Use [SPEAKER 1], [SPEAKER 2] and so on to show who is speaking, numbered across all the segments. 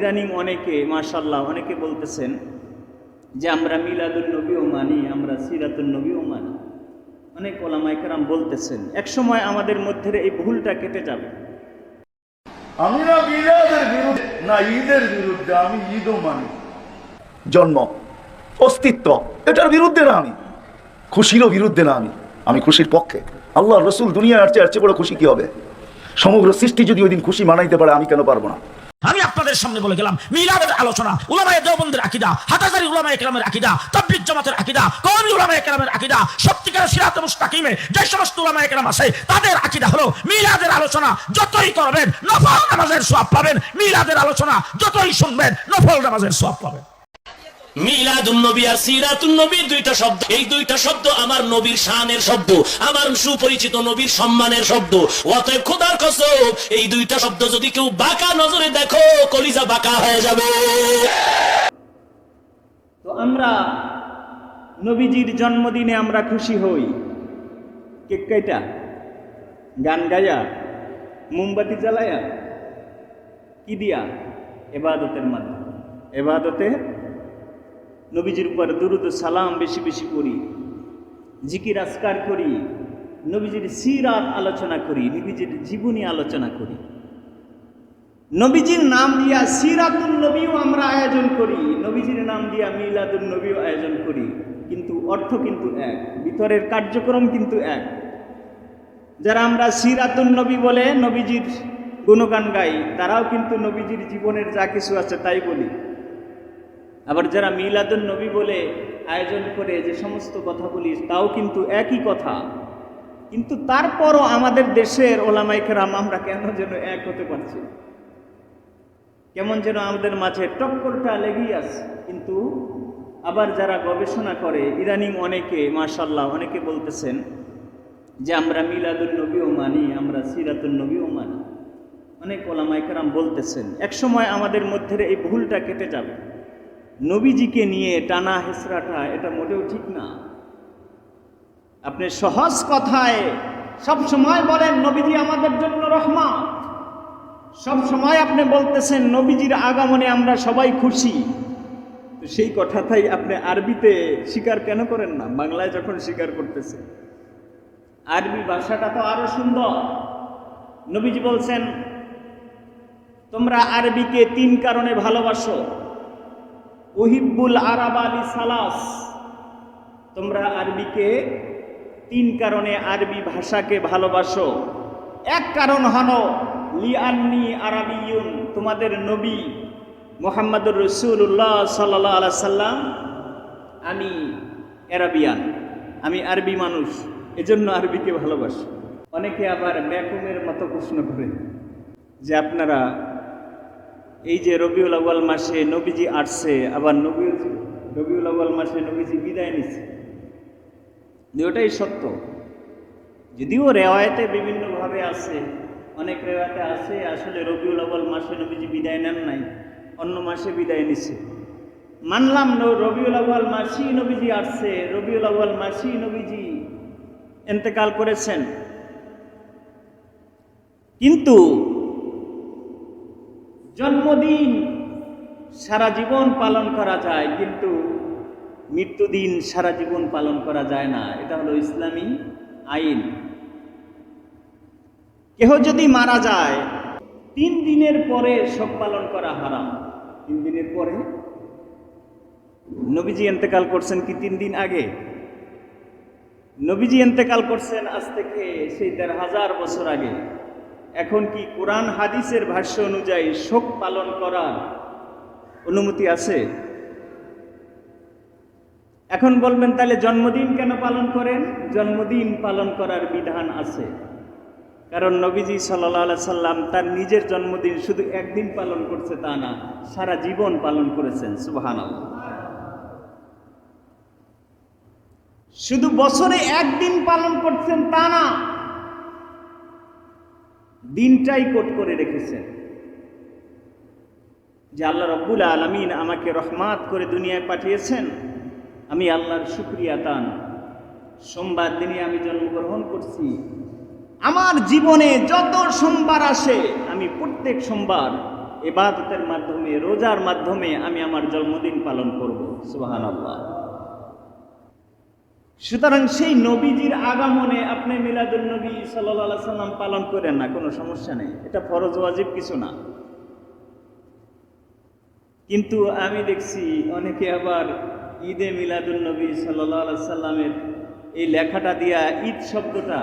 [SPEAKER 1] ইদানিং অনেকে মাশাল্লাহ অনেকে বলতেছেন যে আমরা মিলাদুল নবীও মানি আমরা সিরাতুল নবীও মানি। অনেক ওলামাইকেরাম বলতেছেন একসময় আমাদের মধ্যে এই ভুলটা কেটে যাবে।
[SPEAKER 2] আমি না মিলাদের বিরুদ্ধে না ঈদের বিরুদ্ধে আমি ঈদও মানি। জন্ম অস্তিত্ব এটার বিরুদ্ধে না আমি। খুশিরও বিরুদ্ধে না আমি আমি খুশির পক্ষে। আল্লাহ রসুল দুনিয়া আসছে আসছে বড় খুশি কি হবে? সমগ্র সৃষ্টি যদি ওই দিন খুশি মানাইতে পারে আমি কেন পারব না?
[SPEAKER 3] আপনাদের সামনে বলে গেলাম, মিলাদের আলোচনা, উলামায়ে দেওবন্দের আকিদা, হাটাজারি উলামায়ে কেরামের আকিদা, তাবলিগ জামাতের আকিদা কমি উলামায়ে কেরামের আকিদা, সত্যিকার সিরাত মুস্তাকিমে যে সমস্ত উলামায়ে কেরাম আছে, তাদের আকিদা হলো মিলাদের আলোচনা, যতই করবেন নফল নামাজের সওয়াব পাবেন, মিলাদের আলোচনা, যতই শুনবেন নফল নামাজের সওয়াব পাবেন।
[SPEAKER 4] মিলাদুন দুইটা শব্দ। এই দুইটা শব্দ আমার শব্দ, আমার সুপরিচিত নবীর সম্মানের
[SPEAKER 1] নবীজির জন্মদিনে আমরা খুশি হই। কেক কাইটা? গান গায়া? মোমবাতি জ্বালায়া? কি দিয়া? এবাদতের মাধ্যমে। এবাদতে নবীজির উপর দুরুদ সালাম বেশি বেশি করি, জিকির আসকার করি, নবীজির সিরাত আলোচনা করি, নবীজির জীবনী আলোচনা করি। নবীজির নাম দিয়া সিরাতুল নবীও আমরা আয়োজন করি, নবীজির নাম দিয়া মিলাদুল নবীও আয়োজন করি, কিন্তু অর্থ কিন্তু এক, ভিতরের কার্যক্রম কিন্তু এক। যারা আমরা সিরাতুল নবী বলে নবীজির গুণগান গাই, তারাও কিন্তু নবীজির জীবনের যা কিছু আছে তাই বলি। আবার যারা মিলাদুল নবী বলে আয়োজন করে যে সমস্ত কথা বলি তাও কিন্তু একই কথা। কিন্তু তারপরও আমাদের দেশের ওলামাইকেরাম আমরা কেন যেন এক হতে পারছি কেমন যেন আমাদের মাঝে টক্করটা লেগেই আছে। কিন্তু আবার যারা গবেষণা করে, ইদানিং অনেকে মাশাল্লাহ অনেকে বলতেছেন যে আমরা মিলাদুল নবীও মানি, আমরা সিরাতুল নবীও মানি। অনেক ওলামাইকেরাম বলতেছেন, একসময় আমাদের মধ্যে এই ভুলটা কেটে যাবে। নবীজিকে নিয়ে টানা হেসরাটা, এটা মোটেও ঠিক না। আপনি সহজ কথায় সব সময় বলেন, নবীজি আমাদের জন্য রহমা সব সময় আপনি বলতেছেন, নবীজির আগমনে আমরা সবাই খুশি। সেই কথাটাই আপনি আরবিতে স্বীকার কেন করেন না? বাংলায় যখন স্বীকার করতেছে আরবি ভাষাটা তো আরও সুন্দর। নবীজি বলছেন, তোমরা আরবিকে তিন কারণে ভালোবাসো। ওহিব্বুল আরাব আলী সালাস। তোমরা আরবিকে তিন কারণে আরবি ভাষাকে ভালোবাসো। এক কারণ হন লিআন্নি আরাবিয়ুন, তোমাদের নবী মোহাম্মদুর রসুল্লাহ সাল্লাহ আলা সাল্লাম। আমি অ্যারাবিয়ান আমি আরবি মানুষ, এজন্য আরবিকে ভালোবাসি। অনেকে আবার ব্যাকুমের মতো প্রশ্ন করে যে আপনারা এই যে রবিউল আউ্বাল মাসে নবীজি আসছে, আবার নবী রবিউল আউ্বাল মাসে নবীজি বিদায় নিচ্ছে। ওটাই সত্য। যদিও রেওয়ায়তে বিভিন্নভাবে আছে, অনেক রেওয়ায়তে আছে, আসলে রবিউল আউ্বাল মাসে নবীজি বিদায় নেন নাই, অন্য মাসে বিদায় নিছে মানলাম রবিউল আউ্বাল মাসেই নবীজি আসছে, রবিউল আউ্বাল মাসেই নবীজি এন্তেকাল করেছেন। কিন্তু জন্মদিন সারা জীবন পালন করা যায়, কিন্তু মৃত্যুদিন সারা জীবন পালন করা যায় না। এটা হলো ইসলামী আইন। কেহ যদি মারা যায়, তিন দিনের পরে শোক পালন করা হারাম। তিন দিনের পরে? নবীজি এন্তেকাল করছেন কি তিন দিন আগে? নবীজি এন্তেকাল করছেন আজ থেকে সেই দেড় হাজার বছর আগে। এখন কি কোরআন হাদিসের ভাষ্য অনুযায়ী শোক পালন করার অনুমতি আছে? এখন বলবেন, তাহলে জন্মদিন কেন পালন করেন? জন্মদিন পালন করার বিধান আছে। কারণ নবীজি সাল্লাহ সাল্লাম তার নিজের জন্মদিন শুধু একদিন পালন করছে তা না, সারা জীবন পালন করেছেন সুবাহান শুধু বছরে একদিন পালন করছেন তা না দিনটাই কোট করে রেখেছেন। যে আল্লাহ রব্বুল আলমিন আমাকে রহমাত করে দুনিয়ায় পাঠিয়েছেন, আমি আল্লাহর শুক্রিয়া তান সোমবার দিনে আমি জন্মগ্রহণ করছি। আমার জীবনে যত সোমবার আসে, আমি প্রত্যেক সোমবার এবাদতের মাধ্যমে, রোজার মাধ্যমে আমি আমার জন্মদিন পালন করব। সুবাহান আল্লাহ সুতরাং সেই নবীজির আগমনে আপনি মিলাদুল নবী সাল্লাহ সাল্লাম পালন করেন না, কোনো সমস্যা নেই। এটা ফরজ, ওয়াজিব কিছু না। কিন্তু আমি দেখছি অনেকে আবার ঈদে মিলাদুল নবী সাল্লাহ সাল্লামের এই লেখাটা দিয়া ঈদ শব্দটা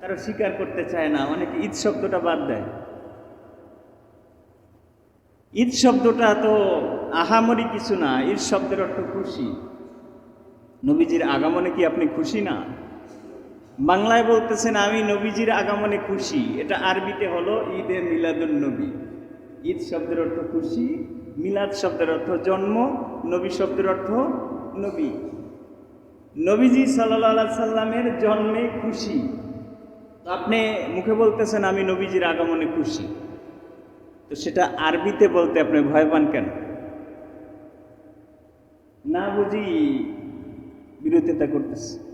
[SPEAKER 1] তারা স্বীকার করতে চায় না, অনেকে ঈদ শব্দটা বাদ দেয়। ঈদ শব্দটা তো আহামরি কিছু না, ঈদ শব্দের অর্থ খুশি। নবীজির আগমনে কি আপনি খুশি না? বাংলায় বলতেছেন, আমি নবীজির আগমনে খুশি। এটা আরবিতে হলো ঈদে মিলাদুল নবী। ঈদ শব্দের অর্থ খুশি, মিলাদ শব্দের অর্থ জন্ম, নবী শব্দের অর্থ নবী। নবীজি সাল্লাহ সাল্লামের জন্মে খুশি। আপনি মুখে বলতেছেন, আমি নবীজির আগমনে খুশি। তো সেটা আরবিতে বলতে আপনি ভয় পান কেন? না বুঝি বিরোধিতা করতেছে।